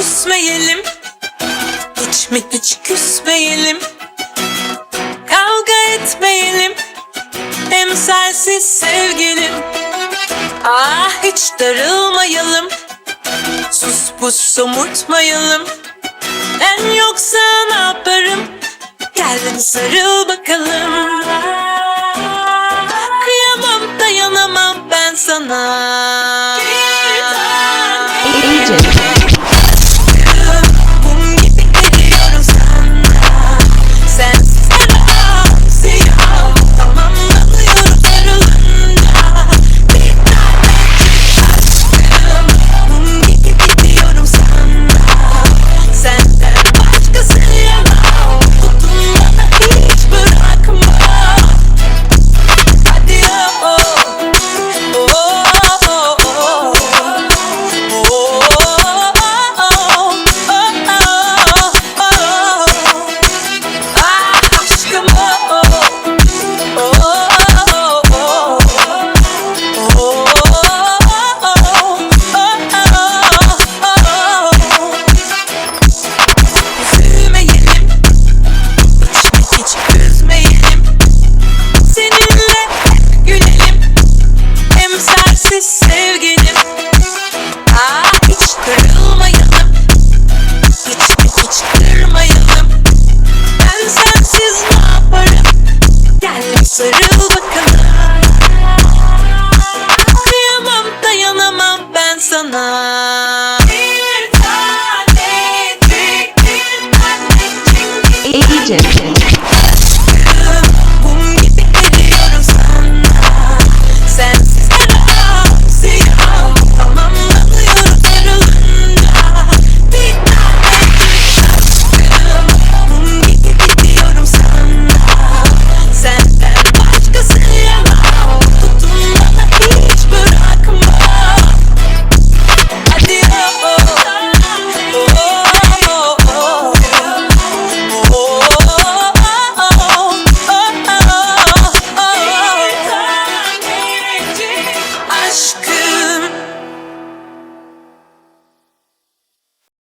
küsmeyelim. Hiç mi hiç küsmeyelim. Kavga etmeyelim. Hem sensiz sevgilim. Ah hiç darılmayalım. Sus pus somurtmayalım. Ben yoksa ne yaparım? Gel sarıl bakalım. Kıyamam dayanamam ben sana. Agent. Kitchen.